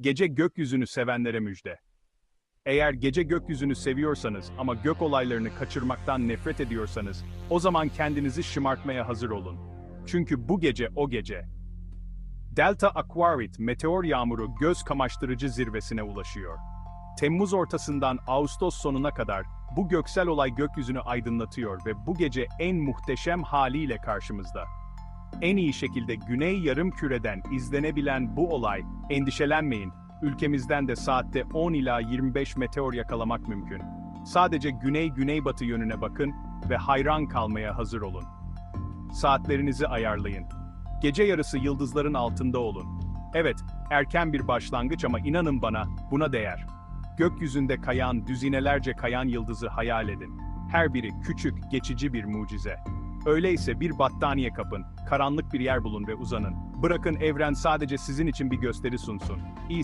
Gece gökyüzünü sevenlere müjde. Eğer gece gökyüzünü seviyorsanız ama gök olaylarını kaçırmaktan nefret ediyorsanız, o zaman kendinizi şımartmaya hazır olun. Çünkü bu gece o gece. Delta Aquarit meteor yağmuru göz kamaştırıcı zirvesine ulaşıyor. Temmuz ortasından Ağustos sonuna kadar bu göksel olay gökyüzünü aydınlatıyor ve bu gece en muhteşem haliyle karşımızda. En iyi şekilde Güney Yarımküre'den izlenebilen bu olay, endişelenmeyin, ülkemizden de saatte 10 ila 25 meteor yakalamak mümkün. Sadece güney-güneybatı yönüne bakın ve hayran kalmaya hazır olun. Saatlerinizi ayarlayın. Gece yarısı yıldızların altında olun. Evet, erken bir başlangıç ama inanın bana, buna değer. Gökyüzünde kayan, düzinelerce kayan yıldızı hayal edin. Her biri küçük, geçici bir mucize. Öyleyse bir battaniye kapın, karanlık bir yer bulun ve uzanın. Bırakın evren sadece sizin için bir gösteri sunsun. İyi